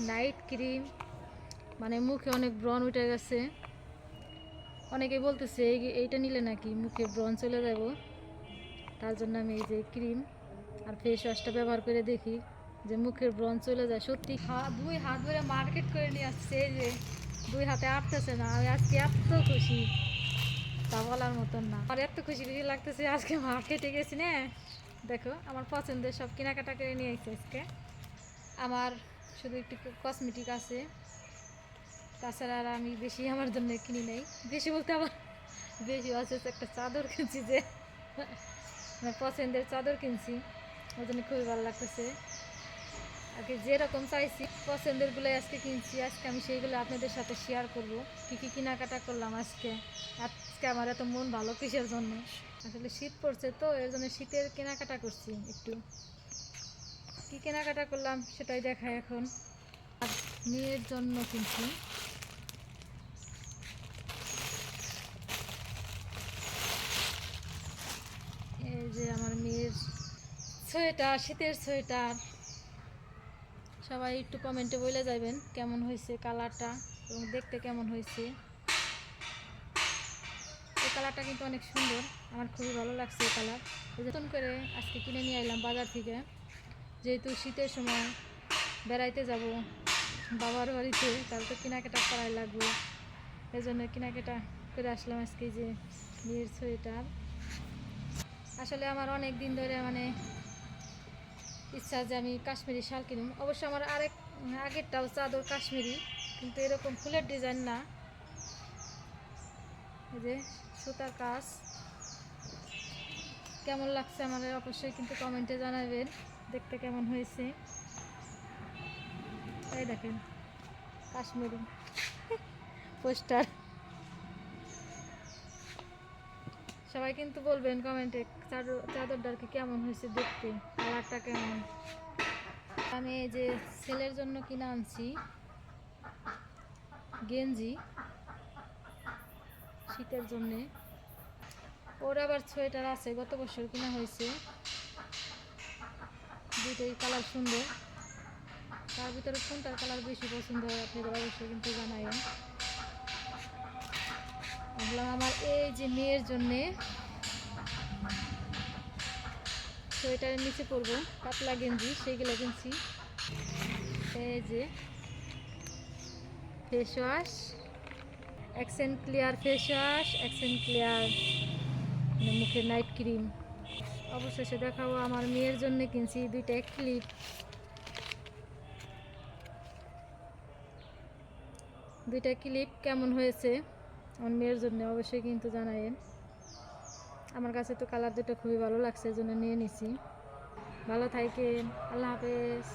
Night cream. মানে মুখে অনেক ব্রণ উঠে গেছে। অনেকে বলতেছে, এই- এইটা নিলে নাকি মুখে ব্রণ চলে যাব। তার জন্য আমি এই যে ক্রিম আর ফেস ওয়াশটা ব্যবহার করে দেখি যে মুখের ব্রণ চলে যায় সত্যি। দুই হাত ধরে মার্কেট করে নিয়ে আসছে, এই যে দুই হাতে আটতেছে না। আমি আজকে এত খুশি। তা বলার মতন না। আর এত খুশি খুশি লাগতেছে, আজকে মার্কেটে গেছি না। দেখো, আমার পছন্দের সব কেনাকাটা করে নিয়ে এসেছে আজকে। আমার শুধু একটু কসমেটিক আছে। তাছাড়া আর আমি বেশি আমার জন্য কিনি নাই। বেশি বলতে আমার বেশি আছে একটা চাদর কিনছি যে আমার পছন্দের চাদর কিনছি। ওই জন্য খুবই ভালো লাগতেছে। আগে যেরকম চাইছি পছন্দেরগুলো আজকে কিনছি। আজকে আমি সেইগুলো আপনাদের সাথে শেয়ার করব। কী কী কেনাকাটা করলাম আজকে? আজকে আমার এত মন ভালো কিসের জন্য? আসলে শীত পড়ছে তো, এর জন্য শীতের কেনাকাটা করছি একটু। কি কেনাকাটা করলাম সেটাই দেখাই এখন। আর মেয়ের জন্য কিনছি এই যে আমার মেয়ের সোয়েটার, শীতের সোয়েটার। সবাই একটু কমেন্টে বলে যাবেন কেমন হয়েছে কালারটা এবং দেখতে কেমন হয়েছে। এই কালারটা কিন্তু অনেক সুন্দর, আমার খুবই ভালো লাগছে এই কালার। নতুন করে আজকে কিনে নিয়ে এলাম বাজার থেকে। যেহেতু শীতের সময় বেড়াইতে যাব, বাবার বাড়িতে, তাহলে তো কেনাকাটা করাই লাগবে। এই জন্য কেনাকাটা করে আসলাম আজকে যে মেয়ের সোয়েটার। আসলে আমার অনেক দিন ধরে মানে ইচ্ছা যে আমি কাশ্মীরি শাল কিনুম। অবশ্য আমার আরেক, আগেরটাও চাদর কাশ্মীরি, কিন্তু এরকম ফুলের ডিজাইন না। যে সুতার কাজ। কেমন লাগছে আমাদের? অবশ্যই কিন্তু কমেন্টে জানাবেন দেখতে কেমন হয়েছে। এই দেখেন, কাশ্মীরি পোস্টার। সবাই কিন্তু বলবেন কমেন্টে চাদর চাদরটার কেমন হয়েছে দেখতে, কালারটা কেমন। আমি এই যে ছেলের জন্য কিনে আনছি গেঞ্জি, শীতের জন্যে। ওর আবার সোয়েটার আছে, গত বছর কিনা হয়েছে। দুটোই কালার সুন্দর। তার ভিতরে কোনটার কালার বেশি পছন্দ হয় আপনাদের অবশ্যই কিন্তু জানাবেন ভাবলাম আমার এই যে মেয়ের জন্যে সোয়েটারের নিচে পরবো, পাতলা গেঞ্জি, সেইগুলো কিনছি। এই যে face wash accent clear face wash accent clear মুখের নাইট ক্রিম অবশেষে দেখাবো আমার মেয়ের জন্য কিনছি দুইটা ক্লিপ দুইটা ক্লিপ কেমন হয়েছে? আমার মেয়ের জন্য অবশ্যই কিন্তু জানায়েন আমার কাছে তো কালার দুটো খুবই ভালো লাগছে জন্য নিয়ে নিছি। ভালো থাকেন, আল্লাহ হাফেজ।